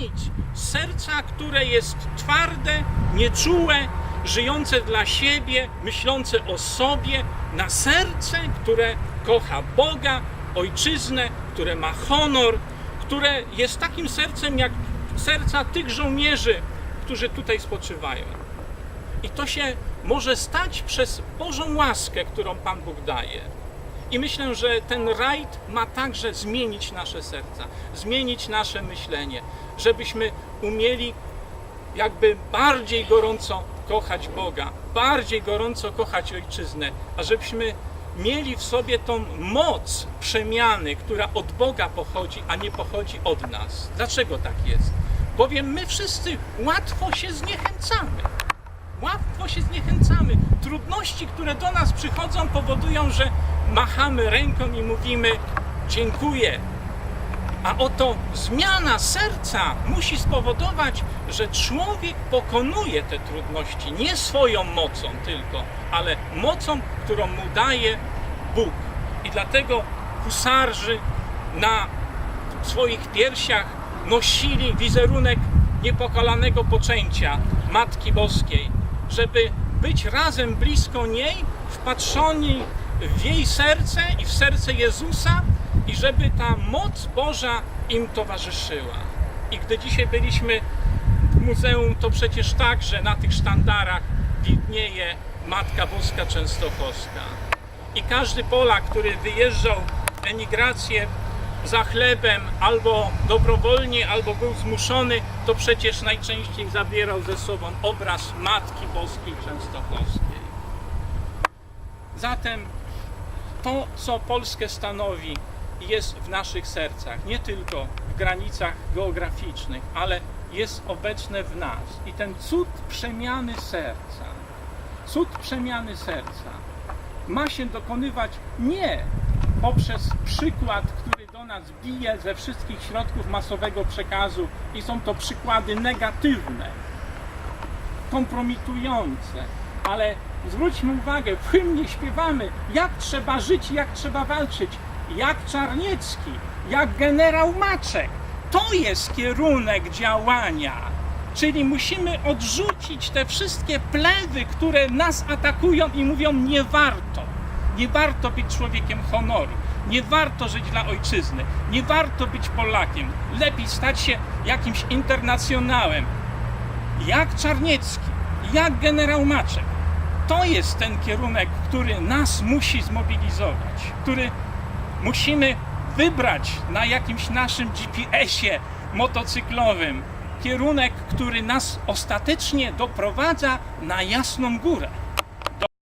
zmienić serca, które jest twarde, nieczułe, żyjące dla siebie, myślące o sobie, na serce, które kocha Boga, ojczyznę, które ma honor, które jest takim sercem jak serca tych żołnierzy, którzy tutaj spoczywają. I to się może stać przez Bożą łaskę, którą Pan Bóg daje. I myślę, że ten rajd ma także zmienić nasze serca, zmienić nasze myślenie, żebyśmy umieli jakby bardziej gorąco kochać Boga, bardziej gorąco kochać Ojczyznę, a żebyśmy mieli w sobie tą moc przemiany, która od Boga pochodzi, a nie pochodzi od nas. Dlaczego tak jest? Bowiem my wszyscy łatwo się zniechęcamy. Łatwo się zniechęcamy. Trudności, które do nas przychodzą, powodują, że machamy ręką i mówimy dziękuję. A oto zmiana serca musi spowodować, że człowiek pokonuje te trudności nie swoją mocą tylko, ale mocą, którą mu daje Bóg. I dlatego husarzy na swoich piersiach nosili wizerunek niepokalanego poczęcia Matki Boskiej, żeby być razem blisko niej, wpatrzeni w jej serce i w serce Jezusa i żeby ta moc Boża im towarzyszyła. I gdy dzisiaj byliśmy w muzeum, to przecież tak, że na tych sztandarach widnieje Matka Boska Częstochowska. I każdy Polak, który wyjeżdżał w emigrację za chlebem, albo dobrowolnie, albo był zmuszony, to przecież najczęściej zabierał ze sobą obraz Matki Boskiej Częstochowskiej. Zatem to, co Polskę stanowi, jest w naszych sercach, nie tylko w granicach geograficznych, ale jest obecne w nas. I ten cud przemiany serca, cud przemiany serca ma się dokonywać nie poprzez przykład, który nas bije ze wszystkich środków masowego przekazu i są to przykłady negatywne, kompromitujące, ale zwróćmy uwagę, w hymnie śpiewamy, jak trzeba żyć, jak trzeba walczyć, jak Czarniecki, jak generał Maczek. To jest kierunek działania. Czyli musimy odrzucić te wszystkie plewy, które nas atakują i mówią nie warto. Nie warto być człowiekiem honoru. Nie warto żyć dla ojczyzny. Nie warto być Polakiem. Lepiej stać się jakimś internacjonałem. Jak Czarniecki, jak generał Maczek. To jest ten kierunek, który nas musi zmobilizować, który musimy wybrać na jakimś naszym GPS-ie motocyklowym. Kierunek, który nas ostatecznie doprowadza na jasną górę.